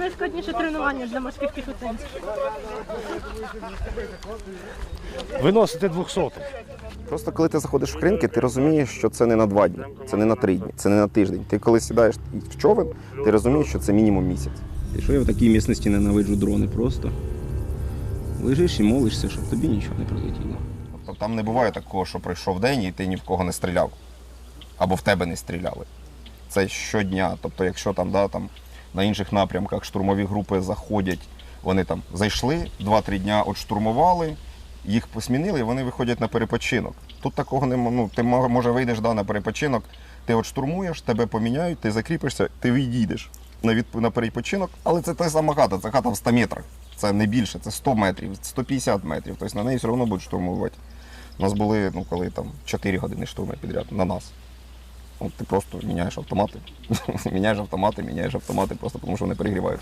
Найскладніше тренування для морських піхотинців. Виносити двохсотих. Просто коли ти заходиш в кринки, ти розумієш, що це не на два дні, це не на три дні, це не на тиждень. Ти коли сідаєш в човен, ти розумієш, що це мінімум місяць. Ти що я в такій місцевості ненавиджу дрони просто. Лежиш і молишся, щоб тобі нічого не прилетіло. Тобто там не буває такого, що пройшов день і ти ні в кого не стріляв. Або в тебе не стріляли. Це щодня. Тобто, якщо там, да, там на інших напрямках штурмові групи заходять, вони там зайшли, 2-3 дня отштурмували, їх посмінили, і вони виходять на перепочинок. Тут такого не м- ну, ти може вийдеш да, на перепочинок, ти от тебе поміняють, ти закріпишся, ти відійдеш на, від, на перепочинок, але це та сама хата, це хата в 100 метрах. Це не більше, це 100 метрів, 150 метрів. Тобто на неї все одно будуть штурмувати. У нас були, ну коли там 4 години штурми підряд на нас. От ти просто міняєш автомати. міняєш автомати, міняєш автомати, просто тому що вони перегріваються.